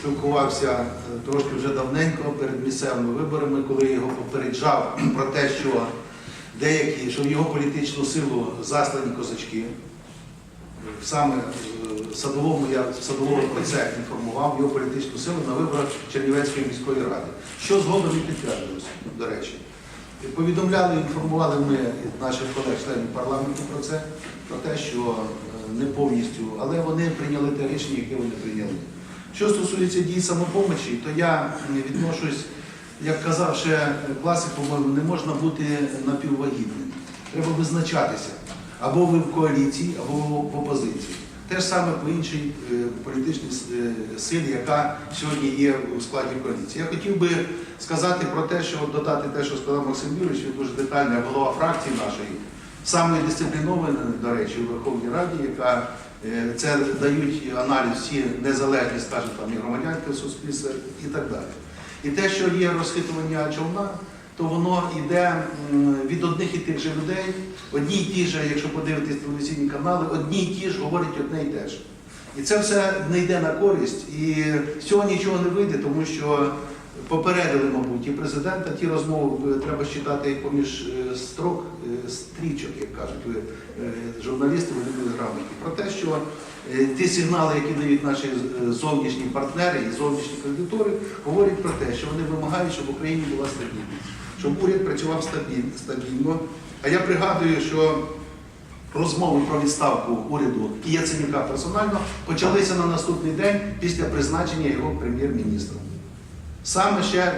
спілкувався е, трошки вже давненько перед місцевими виборами, коли його попереджав про те, що деякі, що в його політичну силу заслані козачки. Саме е, садовому я садового про це інформував його політичну силу на виборах Чернівецької міської ради. Що згодом і підтвердилося, до речі. Повідомляли, інформували ми наших колег членів парламенту про це, про те, що е, не повністю, але вони прийняли те рішення, яке вони прийняли. Що стосується дій самопомочі, то я відношусь, як казав ще класик, по-моєму, не можна бути напіввагітним. Треба визначатися. Або ви в коаліції, або в опозиції. Те ж саме по іншій е, політичній е, силі, яка сьогодні є у складі коаліції. Я хотів би сказати про те, що додати те, що сказав Максим Юрійович, він дуже детально, голова фракції нашої, самої дисциплінованої, до речі, у Верховній Раді, яка це дають аналіз всі незалежні, скажімо, там, і громадянське суспільство і так далі. І те, що є розхитування човна, то воно йде від одних і тих же людей. Одні й ті ж, якщо подивитись телевізійні канали, одні й ті ж говорять одне й те ж. І це все не йде на користь, і з цього нічого не вийде, тому що попередили, мабуть, і президента, ті розмови е, треба читати поміж е, строк, е, стрічок, як кажуть ви журналісти, ви люди грамотні, про те, що ті сигнали, які дають наші зовнішні партнери і зовнішні кредитори, говорять про те, що вони вимагають, щоб в Україні була стабільність, щоб уряд працював стабільно. А я пригадую, що розмови про відставку уряду і Яценюка персонально почалися на наступний день після призначення його прем'єр-міністром. Саме ще е,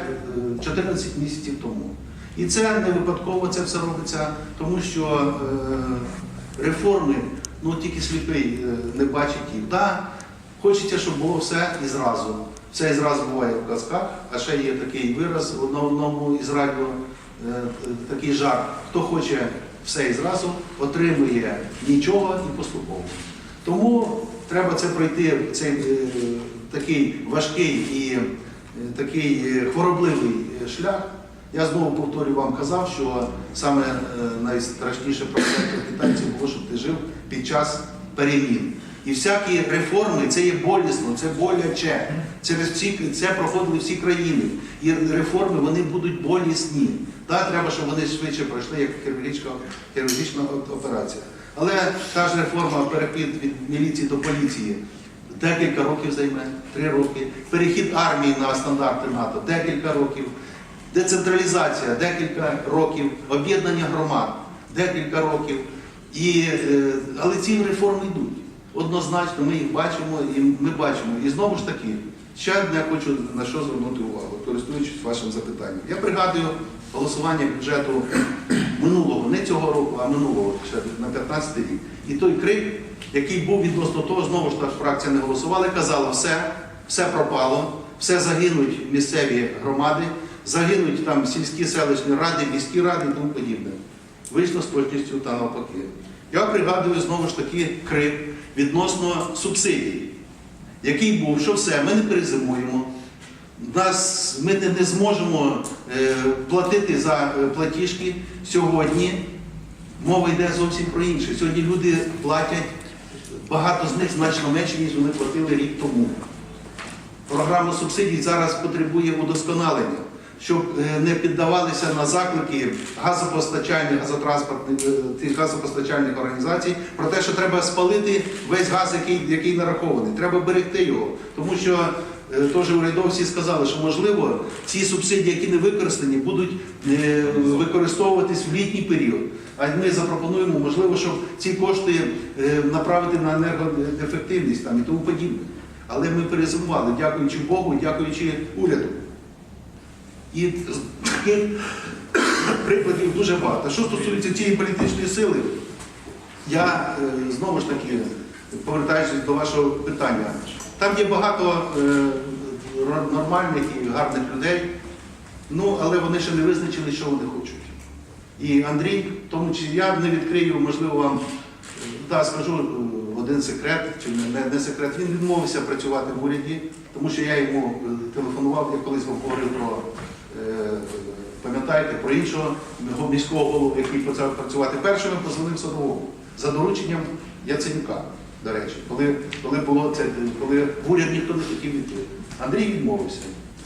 14 місяців тому. І це не випадково це все робиться, тому що е, реформи, ну тільки сліпий е, не бачить їх. Да, хочеться, щоб було все і зразу. Все і зразу буває в казках, а ще є такий вираз в одному із е, такий жарт. Хто хоче все і зразу, отримує нічого і поступово. Тому треба це пройти, цей е, такий важкий і е, такий е, хворобливий е, шлях. Я знову повторюю вам казав, що саме е, найстрашніше проблема китайців було, щоб ти жив під час перемін. І всякі реформи це є болісно, це боляче. Це, всі, це проходили всі країни. І реформи вони будуть болісні. Так, треба, щоб вони швидше пройшли, як хірургічна операція. Але та ж реформа, перехід від міліції до поліції, декілька років займе, три роки. Перехід армії на стандарти НАТО декілька років. Децентралізація декілька років, об'єднання громад декілька років. І, е, але ці реформи йдуть. Однозначно, ми їх бачимо і ми бачимо. І знову ж таки, ще одне хочу на що звернути увагу, користуючись вашим запитанням. Я пригадую голосування бюджету минулого, не цього року, а минулого, ще на 15 рік. І той крик, який був відносно того, знову ж таки фракція не голосувала, казала, все, все пропало, все загинуть місцеві громади, загинуть там сільські селищні ради, міські ради і тому подібне. Вийшло з точністю та навпаки. Я пригадую знову ж таки крик відносно субсидій, який був, що все, ми не перезимуємо. Нас, ми не, зможемо е, платити за е, платіжки сьогодні. Мова йде зовсім про інше. Сьогодні люди платять, багато з них значно менше, ніж вони платили рік тому. Програма субсидій зараз потребує удосконалення, щоб е, не піддавалися на заклики газопостачальних, газотранспортних газопостачальних організацій про те, що треба спалити весь газ, який, який нарахований. Треба берегти його. Тому що теж урядовці сказали, що можливо ці субсидії, які не використані, будуть е, використовуватись в літній період. А ми запропонуємо, можливо, щоб ці кошти е, направити на енергоефективність там, і тому подібне. Але ми перезимували, дякуючи Богу, дякуючи уряду. І таких прикладів дуже багато. Що стосується цієї політичної сили, я е, знову ж таки повертаючись до вашого питання, там є багато е, нормальних і гарних людей, ну але вони ще не визначили, що вони хочуть. І Андрій, тому числі я не відкрию, можливо, вам е, да, скажу е, один секрет, чи не, не- секрет. Він відмовився працювати в уряді, тому що я йому е, телефонував, я колись вам говорив про, е, пам'ятаєте, про іншого міського голову, який почав працювати першим, позвонив Садовому за дорученням Яценюка, до речі, коли, коли було це, коли в уряд ніхто не хотів йти. Андрій відмовився.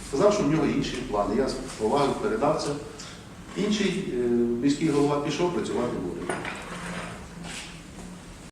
Сказав, що в нього інші плани. Я з повагою передав це. Інший е, міський голова пішов працювати в уряді.